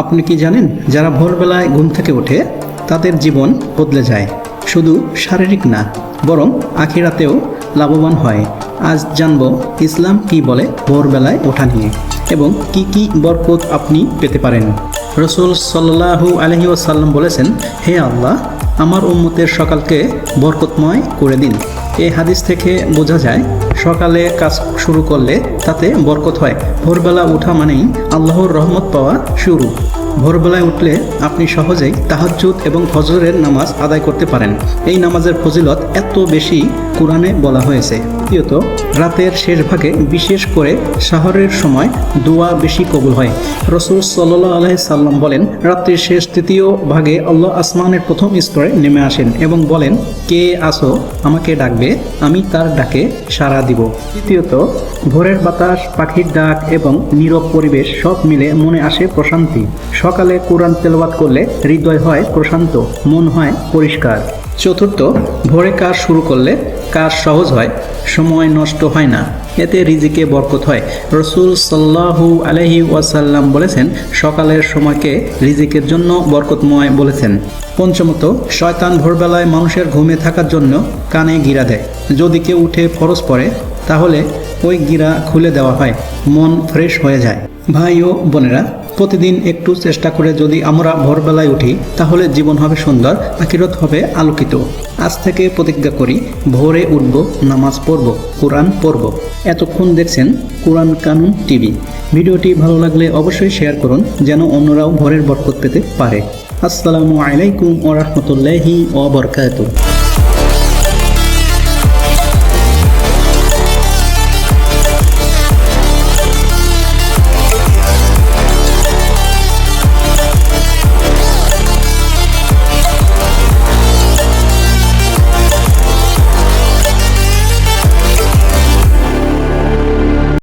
আপনি কি জানেন, যারা ভোরবেলায় ঘুম থেকে ওঠে, তাদের জীবন বদলে যায়। শুধু শারীরিক না, বরং আখিরাতেও লাভবান হয়। আজ জানব ইসলাম কি বলে ভোরবেলায় ওঠা নিয়ে এবং কি কি বরকত আপনি পেতে পারেন। রসুল সাল্লাহু আলহি ওয়াসাল্লাম বলেছেন, হে আল্লাহ, আমার উম্মতের সকালকে বরকতময় করে দিন। এই হাদিস থেকে বোঝা যায়, সকালে কাজ শুরু করলে তাতে বরকত হয়। ভোরবেলা উঠা মানেই আল্লাহর রহমত পাওয়া শুরু। ভোরবেলায় উঠলে আপনি সহজেই তাহাজ্জুদ এবং ফজরের নামাজ আদায় করতে পারেন। এই নামাজের ফজিলত এত বেশি কোরআনে বলা হয়েছে। দ্বিতীয়ত রাতের শেষ ভাগে বিশেষ করে শহরের সময় দোয়া বেশি কবুল হয়। রসুল সাল্লাহ আলহ সাল্লাম বলেন, রাত্রির শেষ তৃতীয় ভাগে আল্লাহ আসমানের প্রথম স্তরে নেমে আসেন এবং বলেন, কে আসো, আমাকে ডাকবে, আমি তার ডাকে সাড়া দিব। তৃতীয়ত, ভোরের বাতাস, পাখির ডাক এবং নীরব পরিবেশ সব মিলে মনে আসে প্রশান্তি। সকালে কোরআন তেলাওয়াত করলে হৃদয় হয় প্রশান্ত, মন হয় পরিষ্কার। চতুর্থ, ভোরে কাজ শুরু করলে কাজ সহজ হয়, সময় নষ্ট হয় না। এতে রিজিকে বরকত হয়। রসুল সাল্লাহু আলহি ওয়াসাল্লাম বলেছেন, সকালের সময়কে রিজিকের জন্য বরকতময় বলেছেন। পঞ্চমত, শয়তান ভোরবেলায় মানুষের ঘুমে থাকার জন্য কানে গিরা দেয়। যদি কেউ উঠে ফরজ পড়ে, তাহলে ওই গিরা খুলে দেওয়া হয়, মন ফ্রেশ হয়ে যায়। ভাই ও বোনেরা প্রতিদিন একটু চেষ্টা করে যদি আমরা ভোরবেলায় উঠি, তাহলে জীবন হবে সুন্দর আকিরত হবে আলোকিত। আজ থেকে প্রতিজ্ঞা করি, ভোরে উঠব, নামাজ পড়ব, কোরআন পড়ব। এতক্ষণ দেখছেন কোরআন কানুন টিভি। ভিডিওটি ভালো লাগলে অবশ্যই শেয়ার করুন, যেন অন্যরাও ভোরের বরকত পেতে পারে। আসসালামু আলাইকুম ওরহমতুল্লাহি ওবরকাতুহ